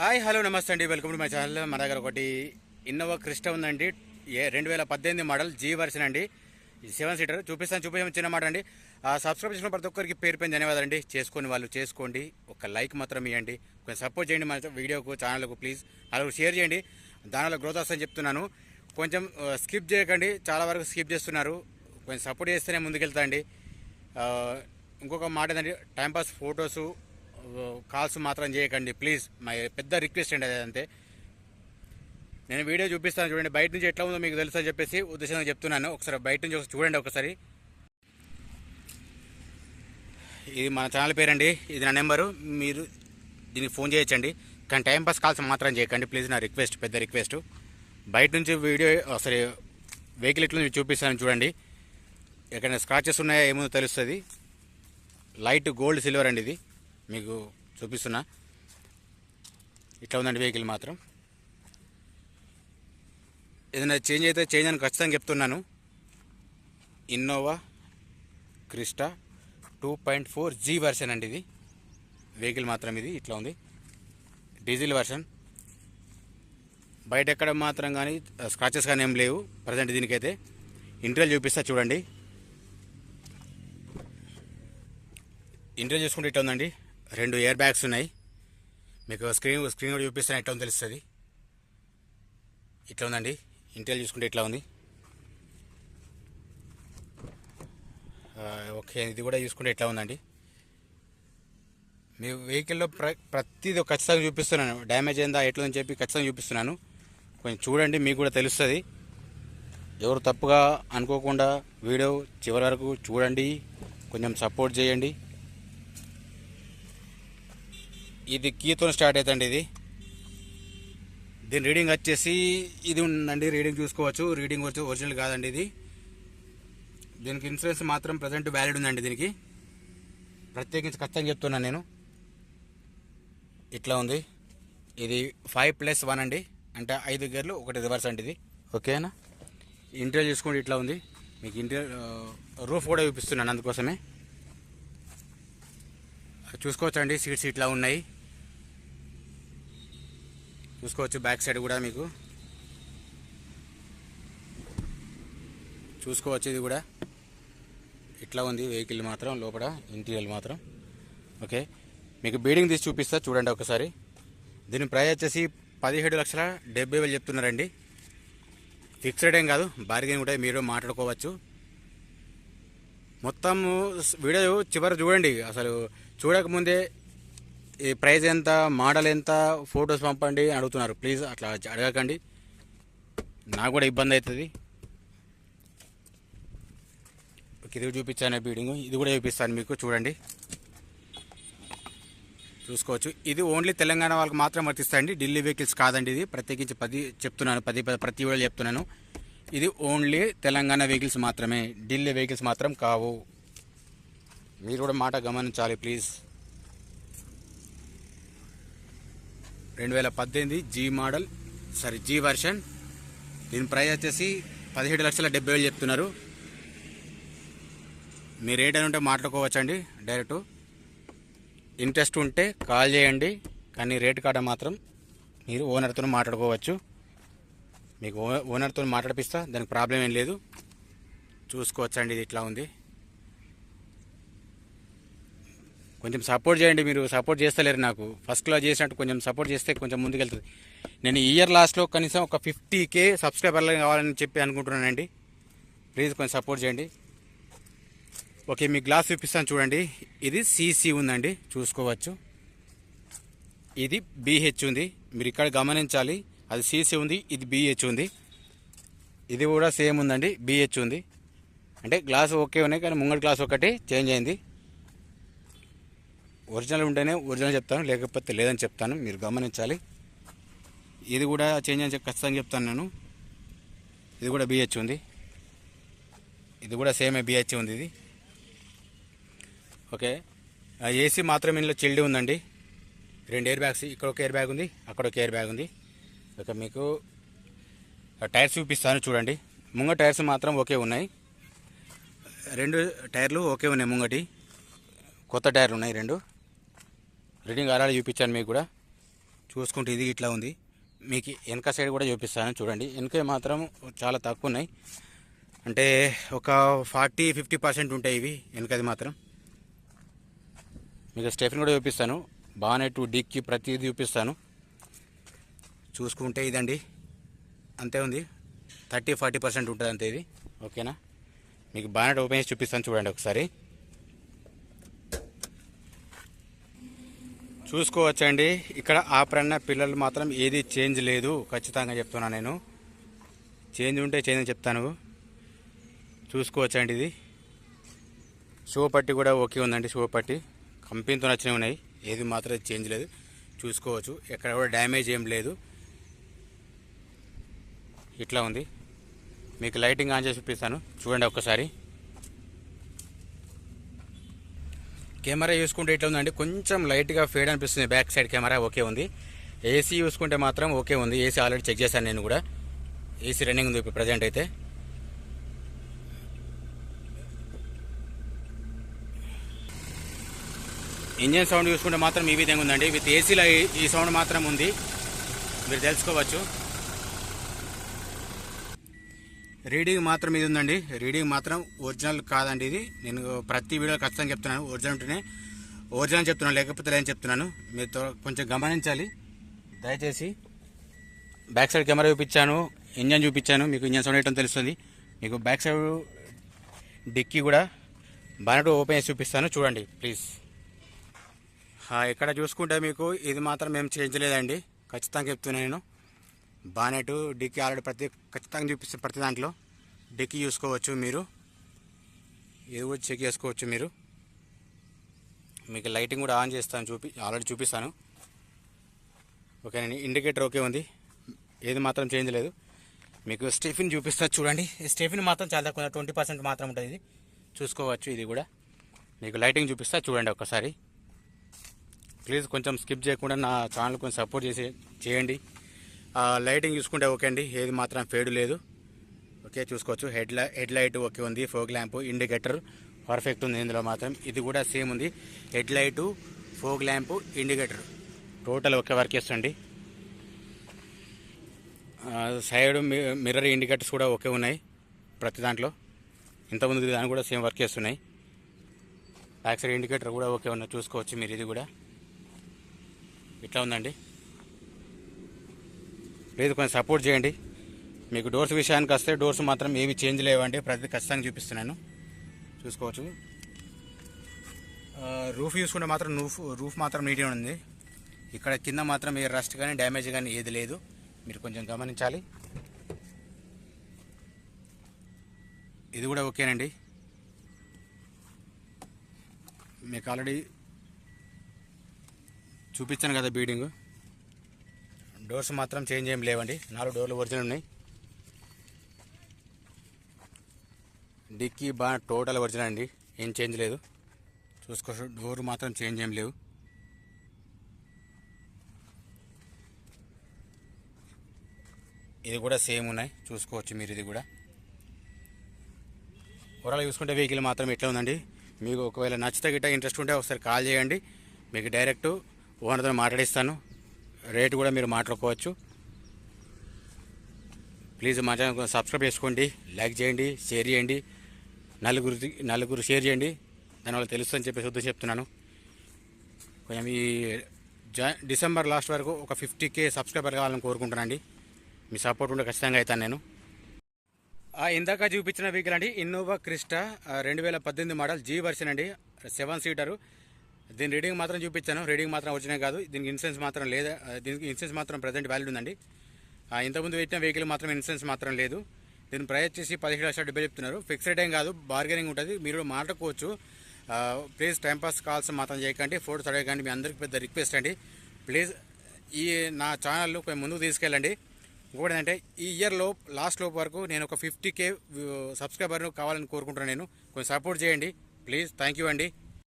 Hi hello నమస్తే అండి. Welcome to my channel. మన దగ్గర ఒకటి ఇన్నోవా క్రిస్టా ఉందండి. ఏ రెండు వేల పద్దెనిమిది మోడల్ జీ వర్షన్ అండి. Seven seater. చూపిస్తాను చూపించాము చిన్న మాట అండి. ఆ సబ్స్క్రైబ్ చేసిన ప్రతి ఒక్కరికి పేరు పైన ధన్యవాదాలు అండి చేసుకొని వాళ్ళు చేసుకోండి. ఒక లైక్ మాత్రం ఇవ్వండి కొంచెం సపోర్ట్ చేయండి మన వీడియోకు ఛానల్కు ప్లీజ్ అలాగే షేర్ చేయండి. దానిలో గ్రోత్ వస్తుందని చెప్తున్నాను. కొంచెం స్కిప్ చేయకండి. చాలా వరకు స్కిప్ చేస్తున్నారు. కొంచెం సపోర్ట్ చేస్తేనే ముందుకెళ్తా అండి. ఇంకొక మాట ఏంటంటే టైంపాస్ ఫొటోసు కాల్స్ మాత్రం చేయకండి ప్లీజ్. మై పెద్ద రిక్వెస్ట్ అండి అదంతే నేను వీడియో చూపిస్తాను చూడండి బయట నుంచి ఎట్లా ఉందో మీకు తెలుసు అని చెప్పేసి ఉద్దేశంగా చెప్తున్నాను. ఒకసారి బయట నుంచి ఒకసారి చూడండి ఒకసారి. ఇది మన ఛానల్ పేరండి ఇది నా నెంబరు మీరు దీనికి ఫోన్ చేయొచ్చండి. కానీ టైంపాస్ కాల్స్ మాత్రం చేయకండి ప్లీజ్ నా రిక్వెస్ట్ పెద్ద రిక్వెస్ట్. బయట నుంచి వీడియో ఒకసారి వెహికల్ ఎట్లా చూపిస్తాను చూడండి. ఎక్కడైనా స్క్రాచెస్ ఉన్నాయో ఏమో తెలుస్తుంది. లైట్ గోల్డ్ సిల్వర్ అండి ఇది. మీకు చూపిస్తున్నా. ఇట్లా ఉందండి వెహికల్ మాత్రం. ఏదైనా చేంజ్ అయితే చేంజ్ అని ఖచ్చితంగా చెప్తున్నాను. Innova Crysta two point four G version అండి ఇది. వెహికల్ మాత్రం ఇది ఇట్లా ఉంది. Diesel version. బయట ఎక్కడ మాత్రం కానీ స్క్రాచెస్ కానీ ఏం లేవు. ప్రజెంట్ దీనికైతే ఇంటీరియర్ చూపిస్తా చూడండి. ఇంటీరియర్ చూసుకుంటే ఇట్లా ఉందండి. రెండు ఇయర్ బ్యాగ్స్ ఉన్నాయి. మీకు స్క్రీన్ స్క్రీన్ కూడా చూపిస్తాను ఎట్లా ఉందో తెలుస్తుంది. ఇట్లా ఉందండి. ఇంటర్ చూసుకుంటే ఇట్లా ఉంది. ఓకే ఇది కూడా చూసుకుంటే ఎట్లా ఉందండి. మీ వెహికల్లో ప్ర ప్రతిదీ ఖచ్చితంగా చూపిస్తున్నాను. డ్యామేజ్ అయిందా ఎట్లా అని చెప్పి ఖచ్చితంగా చూపిస్తున్నాను. కొంచెం చూడండి మీకు కూడా తెలుస్తుంది. ఎవరు తప్పుగా అనుకోకుండా వీడియో చివరి వరకు చూడండి. కొంచెం సపోర్ట్ చేయండి. ఇది కీతో స్టార్ట్ అవుతుంది ఇది. దీని రీడింగ్ వచ్చేసి ఇది ఉందండి రీడింగ్ చూసుకోవచ్చు. రీడింగ్ వచ్చి ఒరిజినల్ కాదండి ఇది. దీనికి ఇన్సూరెన్స్ మాత్రం ప్రజెంట్ వ్యాలిడ్ ఉందండి దీనికి. ప్రత్యేకించి ఖచ్చితంగా చెప్తున్నాను నేను. ఇట్లా ఉంది. ఇది ఫైవ్ ప్లస్ వన్ అండి. అంటే ఐదు గేర్లు ఒకటి రివర్స్ అండి ఇది. ఓకేనా? ఇంటీరియర్ చూసుకోండి ఇట్లా ఉంది. మీకు ఇంటీరియర్ రూఫ్ కూడా చూపిస్తున్నాను అందుకోసమే. చూసుకోవచ్చండి సీట్స్ ఇట్లా ఉన్నాయి. చూసుకోవచ్చు బ్యాక్ సైడ్ కూడా మీకు. చూసుకోవచ్చు ఇది కూడా. ఇట్లా ఉంది వెహికల్ మాత్రం లోపల ఇంటీరియర్ మాత్రం. ఓకే. మీకు బీడింగ్ తీసి చూపిస్తా చూడండి ఒకసారి. దీని ప్రైస్ వచ్చేసి పదిహేడు లక్షల డెబ్బై వేలు చెప్తున్నారండి. ఫిక్స్డ్ ఏం కాదు బార్గెన్ కూడా మీరు మాట్లాడుకోవచ్చు. మొత్తం వీడియో చివరి చూడండి. అసలు చూడకముందే ఈ ప్రైస్ ఎంత మోడల్ ఎంత ఫొటోస్ పంపండి అని అడుగుతున్నారు. ప్లీజ్ అట్లా అడగకండి. నాకు కూడా ఇబ్బంది అవుతుంది. ఇది చూపించాను బీడింగ్. ఇది కూడా చూపిస్తాను మీకు చూడండి. చూసుకోవచ్చు. ఇది ఓన్లీ తెలంగాణ వాళ్ళకి మాత్రం వర్తిస్తాయండి. ఢిల్లీ వెహికల్స్ కాదండి ఇది. ప్రత్యేకించి పది చెప్తున్నాను పది పది- ప్రతి వేళ చెప్తున్నాను. ఇది ఓన్లీ తెలంగాణ వెహికల్స్ మాత్రమే. ఢిల్లీ వెహికల్స్ మాత్రం కావు. మీరు కూడా మాట గమనించాలి ప్లీజ్. రెండు వేల పద్దెనిమిది G model sorry G version. దీని ప్రైస్ వచ్చేసి పదిహేడు లక్షల డెబ్బై వేలు చెప్తున్నారు. మీ రేట్ అని ఉంటే మాట్లాడుకోవచ్చండి డైరెక్ట్. ఇంట్రెస్ట్ ఉంటే కాల్ చేయండి కానీ రేట్ కాడ మాత్రం మీరు ఓనర్తో మాట్లాడుకోవచ్చు. మీకు ఓ- ఓనర్తో మాట్లాడిపిస్తా దానికి ప్రాబ్లం ఏం లేదు. చూసుకోవచ్చండి ఇది ఇట్లా ఉంది. కొంచెం సపోర్ట్ చేయండి మీరు సపోర్ట్ చేస్తలేరు నాకు. ఫస్ట్ క్లాస్ చేసినట్టు కొంచెం సపోర్ట్ చేస్తే కొంచెం ముందుకెళ్తుంది. నేను ఈ ఇయర్ లాస్ట్లో కనీసం ఒక ఫిఫ్టీ కే సబ్స్క్రైబర్లు కావాలని చెప్పి అనుకుంటున్నానండి. ప్లీజ్ కొంచెం సపోర్ట్ చేయండి. ఓకే మీ గ్లాస్ చూపిస్తాను చూడండి. ఇది సీసీ ఉందండి చూసుకోవచ్చు. ఇది బీహెచ్ ఉంది. మీరు ఇక్కడ గమనించాలి అది సీసీ ఉంది ఇది బీహెచ్ ఉంది. ఇది కూడా సేమ్ ఉందండి బీహెచ్ ఉంది. అంటే గ్లాస్ ఓకే ఉన్నాయి కానీ ముంగడి గ్లాస్ ఒకటి చేంజ్ అయింది. ఒరిజినల్ ఉంటేనే ఒరిజినల్ చెప్తాను లేకపోతే లేదని చెప్తాను. మీరు గమనించాలి. ఇది కూడా చేంజ్ అని చెప్పి ఖచ్చితంగా చెప్తాను నేను. ఇది కూడా బిహెచ్ ఉంది. ఇది కూడా సేమే బిహెచ్ ఉంది ఇది. ఓకే. ఆ ఏసీ మాత్రం ఇందులో చిల్డ్ ఉందండి. రెండు ఎయిర్ బ్యాగ్స్ ఇక్కడ ఒక ఎయిర్ బ్యాగ్ ఉంది అక్కడ ఒక ఎయిర్ బ్యాగ్ ఉంది. ఇక మీకు ఆ టైర్స్ చూపిస్తాను చూడండి. ముంగ టైర్స్ మాత్రం ఓకే ఉన్నాయి. రెండు టైర్లు ఓకే ఉన్నాయి ముంగటి. కొత్త టైర్లు ఉన్నాయి రెండు. రీడింగ్ ఆల్రెడీ చూపించాను మీకు కూడా. చూసుకుంటే ఇది ఇట్లా ఉంది. మీకు వెనక సైడ్ కూడా చూపిస్తాను చూడండి. వెనక మాత్రం చాలా తక్కువ ఉన్నాయి. అంటే ఒక ఫార్టీ ఫిఫ్టీ పర్సెంట్ ఉంటాయి ఇవి వెనకది మాత్రం. మీకు స్టెఫిన్ కూడా చూపిస్తాను. బానెట్ డిక్కి ప్రతిదీ చూపిస్తాను. చూసుకుంటే ఇదండి. అంతే ఉంది. థర్టీ ఫార్టీ పర్సెంట్ ఉంటుంది అంతే ఇది. ఓకేనా? మీకు బానెట్ ఓపెన్ చేసి చూపిస్తాను చూడండి ఒకసారి. చూసుకోవచ్చండి. ఇక్కడ ఆపరన్న పిల్లలు మాత్రం ఏది చేంజ్ లేదు. ఖచ్చితంగా చెప్తున్నా నేను. చేంజ్ ఉంటే చేంజ్ అని చెప్తాను. చూసుకోవచ్చండి ఇది. షో పట్టి కూడా ఓకే ఉందండి షో పట్టి. కంపెనీతో నచ్చినవి ఉన్నాయి. ఏది మాత్రం చేంజ్ లేదు. చూసుకోవచ్చు. ఎక్కడ కూడా డ్యామేజ్ ఏం లేదు. ఇట్లా ఉంది. మీకు లైటింగ్ ఆన్ చేసి చూపిస్తాను. చూడండి ఒక్కసారి. కెమెరా చూసుకుంటే ఎట్లా ఉందండి కొంచెం లైట్గా ఫేడ్ అనిపిస్తుంది. బ్యాక్ సైడ్ కెమెరా ఓకే ఉంది. ఏసీ చూసుకుంటే మాత్రం ఓకే ఉంది. ఏసీ ఆల్రెడీ చెక్ చేశాను నేను కూడా. ఏసీ రన్నింగ్ ఉంది ఇప్పుడు ప్రజెంట్ అయితే. ఇంజన్ సౌండ్ చూసుకుంటే మాత్రం ఈ విధంగా ఉందండి. విత్ ఏసీలో ఈ సౌండ్ మాత్రం ఉంది. మీరు తెలుసుకోవచ్చు. రీడింగ్ మాత్రం ఇది ఉందండి. రీడింగ్ మాత్రం ఒరిజినల్ కాదండి ఇది. నేను ప్రతి వీడియో ఖచ్చితంగా చెప్తున్నాను. ఒరిజినల్ ఉంటేనే ఒరిజినల్ చెప్తున్నాను లేకపోతే నేను చెప్తున్నాను. మీరు కొంచెం గమనించాలి. దయచేసి బ్యాక్ సైడ్ కెమెరా చూపించాను ఇంజన్ చూపించాను. మీకు ఇంజన్ సౌండ్ ఏంటో తెలుస్తుంది. మీకు బ్యాక్ సైడ్ డిక్కీ కూడా బానెట్ ఓపెన్ చేసి చూపిస్తాను. చూడండి ప్లీజ్. ఇక్కడ చూసుకుంటే మీకు ఇది మాత్రం మేము చేయించలేదండి. ఖచ్చితంగా చెప్తున్నాను నేను. బానెట్ డిక్కీ ఆల్రెడీ ప్రతి ఖచ్చితంగా చూపిస్తే ప్రతి దాంట్లో డిక్కీ చూసుకోవచ్చు మీరు. ఇది కూడా చెక్ చేసుకోవచ్చు మీరు. మీకు లైటింగ్ కూడా ఆన్ చేస్తాను చూపి ఆల్రెడీ చూపిస్తాను. ఓకేనండి ఇండికేటర్ ఓకే ఉంది. ఏది మాత్రం చేంజ్ లేదు. మీకు స్టెఫిన్ చూపిస్తా చూడండి. స్టెఫిన్ మాత్రం చాలా తక్కువ ట్వంటీ పర్సెంట్ మాత్రం ఉంటుంది ఇది. చూసుకోవచ్చు ఇది కూడా. మీకు లైటింగ్ చూపిస్తా చూడండి ఒక్కసారి ప్లీజ్ కొంచెం స్కిప్ చేయకుండా నా ఛానల్ కొంచెం సపోర్ట్ చేసి చేయండి. లైటింగ్ చూసుకుంటే ఓకే అండి. ఏది మాత్రం ఫేడు లేదు. ఓకే చూసుకోవచ్చు. హెడ్ లై హెడ్ లైట్ ఓకే ఉంది. ఫోక్ ల్యాంప్ ఇండికేటర్ పర్ఫెక్ట్ ఉంది ఇందులో మాత్రం. ఇది కూడా సేమ్ ఉంది. Head light fog lamp indicator. Total ఒకే వర్క్ చేస్తుంది సైడ్ మిర్రర్ ఇండికేటర్స్ కూడా ఓకే ఉన్నాయి ప్రతి దాంట్లో. ఇంతకుముందు దాని కూడా సేమ్ వర్క్ చేస్తున్నాయి. బ్యాక్ సైడ్ ఇండికేటర్ కూడా ఓకే ఉన్నాయి. చూసుకోవచ్చు మీరు ఇది కూడా. ఇట్లా ఉందండి. లేదు కొంచెం సపోర్ట్ చేయండి. మీకు డోర్స్ విషయానికి వస్తే డోర్స్ మాత్రం ఏమి చేంజ్ లేవండి. ప్రతి ఖచ్చితంగా చూపిస్తున్నాను. చూసుకోవచ్చు. రూఫ్ చూసుకుంటే మాత్రం రూఫ్ రూఫ్ మాత్రం నీట్గా ఉంది. ఇక్కడ కింద మాత్రం ఏ రస్ట్ కానీ డ్యామేజ్ కానీ ఏది లేదు. మీరు కొంచెం గమనించాలి. ఇది కూడా ఓకేనండి. మీకు ఆల్రెడీ చూపించాను కదా బీడింగ్. డోర్స్ మాత్రం చేంజ్ ఏం లేవండి. నాలుగు డోర్లు ఒరిజినల్ ఉన్నాయి. డిక్కీ బాగా టోటల్ ఒరిజినల్ అండి. ఏం చేంజ్ లేదు. చూసుకోవచ్చు డోర్ మాత్రం చేంజ్ ఏం లేవు. ఇది కూడా సేమ్ ఉన్నాయి. చూసుకోవచ్చు మీరు ఇది కూడా. ఓవరాల్ చూసుకుంటే వెహికల్ మాత్రం ఎట్లా ఉందండి. మీకు ఒకవేళ నచ్చితే గిట్ట ఇంట్రెస్ట్ ఉంటే ఒకసారి కాల్ చేయండి. మీకు డైరెక్ట్ ఓనర్తో మాట్లాడిస్తాను. రేటు కూడా మీరు మాట్లాడుకోవచ్చు. ప్లీజ్ మా ఛానల్ సబ్స్క్రైబ్ చేసుకోండి లైక్ చేయండి షేర్ చేయండి నలుగురు నలుగురు షేర్ చేయండి. దానివల్ల తెలుస్తుందని చెప్పేసి ఉద్దేశం చెప్తున్నాను. కొంచెం ఈ జా డిసెంబర్ లాస్ట్ వరకు ఒక ఫిఫ్టీ కే సబ్స్క్రైబర్ కావాలని కోరుకుంటున్నాను మీ సపోర్ట్ ఉంటే ఖచ్చితంగా అవుతాను నేను. ఇందాక చూపించిన వెహికల్ అండి ఇన్నోవా క్రిస్టా రెండు వేల పద్దెనిమిది మోడల్ జీ వర్షన్ అండి సెవెన్ సీటరు. దీని రీడింగ్ మాత్రం చూపించాను. రీడింగ్ మాత్రం వచ్చినాయి కాదు. దీనికి ఇన్సూరెన్స్ మాత్రం లేదా దీనికి ఇన్సూరెన్స్ మాత్రం ప్రజెంట్ వాల్యూ ఉందండి. ఇంతకుముందు పెట్టిన వెహికల్ మాత్రం ఇన్సూరెన్స్ మాత్రం లేదు. దీని ప్రైస్ చేసి పదిహేడు లక్షలు డబ్బులు చెప్తున్నారు. ఫిక్స్డ్ ఏం కాదు బార్గెనింగ్ ఉంటుంది. మీరు మాట్లాడుకోవచ్చు. ప్లీజ్ టైంపాస్ కాల్స్ మాత్రం చేయకండి. ఫోటోస్ అడగకండి. మీ అందరికి పెద్ద రిక్వెస్ట్ అండి. ప్లీజ్ ఈ నా ఛానల్ కొంచెం ముందుకు తీసుకెళ్ళండి. ఇంకోటి ఏంటంటే ఈ ఇయర్లో లాస్ట్ లోపు వరకు నేను ఒక ఫిఫ్టీ కే సబ్స్క్రైబర్ కావాలని కోరుకుంటున్నాను నేను. కొంచెం సపోర్ట్ చేయండి. ప్లీజ్ థ్యాంక్ యూ అండి.